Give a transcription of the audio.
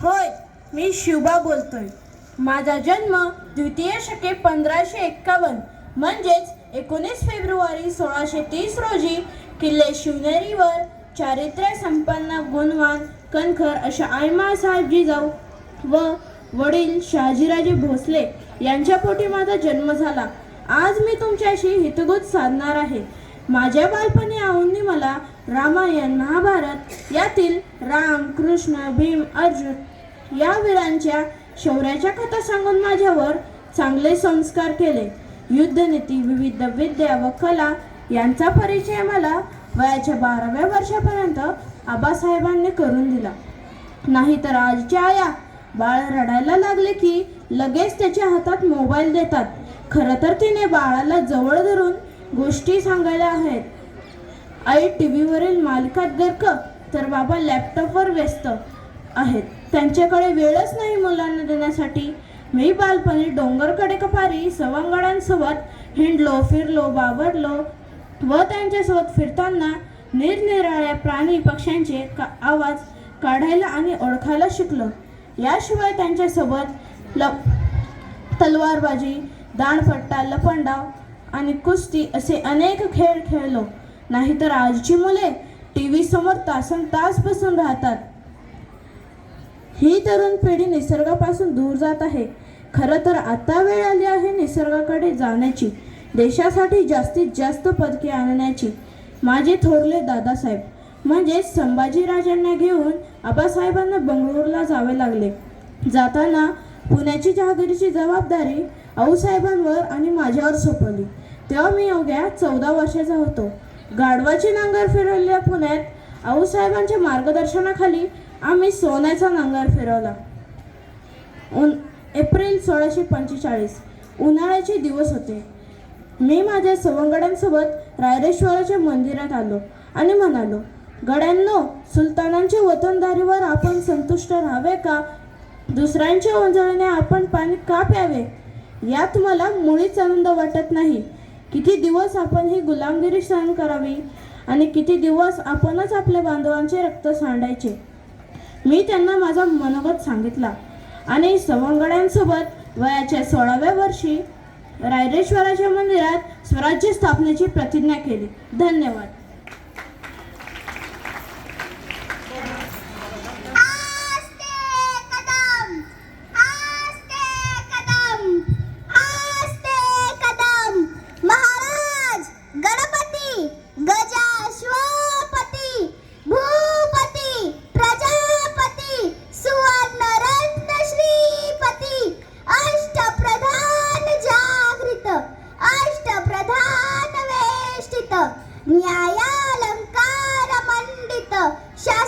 होय मी शिवबा बोलतोय. माझा जन्म द्वितीय शके पंधराशे एक्कावन्न. म्हणजेच एकोणीस फेब्रुवारी सोळाशे तीस रोजी किल्ले शिवनेरीवर चारित्र्य संपन्न गुणवान कणखर अशा आईमासाहेब जिजाऊ व वडील शहाजीराजे भोसले यांच्या पोटी माझा जन्म झाला. आज मी तुमच्याशी हितगुज साधणार आहे. माझ्या बालपणी आऊंनी मला रामायण महाभारत यातील राम कृष्ण भीम अर्जुन या वीरांच्या शौर्याच्या कथा सांगून माझ्यावर चांगले संस्कार केले. युद्धनीती विविध विद्या व कला यांचा परिचय मला वयाच्या बाराव्या वर्षापर्यंत आबासाहेबांनी करून दिला. नाहीतर आजच्या आया बाळ रडायला लागले की लगेच त्याच्या हातात मोबाईल देतात. खरं तर तिने बाळाला जवळ धरून गोष्टी सांगायला आहेत. आई टी व्हीवरील मालिकात गर्क तर बाबा लॅपटॉपवर व्यस्त आहेत. त्यांच्याकडे वेळच नाही मुलांना देण्यासाठी. मी बालपणी डोंगरकडे कपारी सवंगड्यांसोबत हिंडलो फिरलो बाबरलो व त्यांच्यासोबत फिरताना निरनिराळ्या प्राणी पक्ष्यांचे का आवाज काढायला आणि ओळखायला शिकलो. याशिवाय त्यांच्यासोबत लप तलवारबाजी दांडपट्टा लपंडाव आणि कुस्ती असे अनेक खेळ खेळलो. नाहीतर आजची मुले टी व्ही समोर तासन तास बसून राहतात. ही तरुण पिढी निसर्गापासून दूर जात आहे. खरं तर आता वेळ आली आहे निसर्गाकडे जाण्याची. देशासाठी जास्तीत जास्त पदके आणण्याची. माझे थोरले दादासाहेब म्हणजेच संभाजीराजांना घेऊन आबासाहेबांना बंगळूरला जावे लागले. जाताना पुण्याची जहागिरीची जबाबदारी आऊसाहेबांवर आणि माझ्यावर सोपवली. तेव्हा मी अवघ्या चौदा वर्षाचा होतो. गाढवाची नांगर फिरवलेल्या पुण्यात. आऊसाहेबांच्या मार्गदर्शनाखाली आम्ही सोन्याचा नांगर फिरवला. उन एप्रिल सोळाशे पंचेचाळीस. उन्हाळ्याचे दिवस होते. मी माझ्या सवंगड्यांसोबत रायरेश्वराच्या मंदिरात आलो आणि म्हणालो गड्यांनो सुलतानांच्या वतनदारीवर आपण संतुष्ट राहावे का? दुसऱ्यांच्या ओंजळीने आपण पाणी का प्यावे? यात मला मुळीच आनंद वाटत नाही. किती दिवस आपण ही गुलामगिरी सहन करावी आणि किती दिवस आपणच आपल्या बांधवांचे रक्त सांडायचे? मी त्यांना माझा मनोगत सांगितला. आणि सवंगड्यांसोबत वयाच्या सोळाव्या वर्षी रायरेश्वराच्या मंदिरात स्वराज्य स्थापनेची प्रतिज्ञा केली. धन्यवाद. 下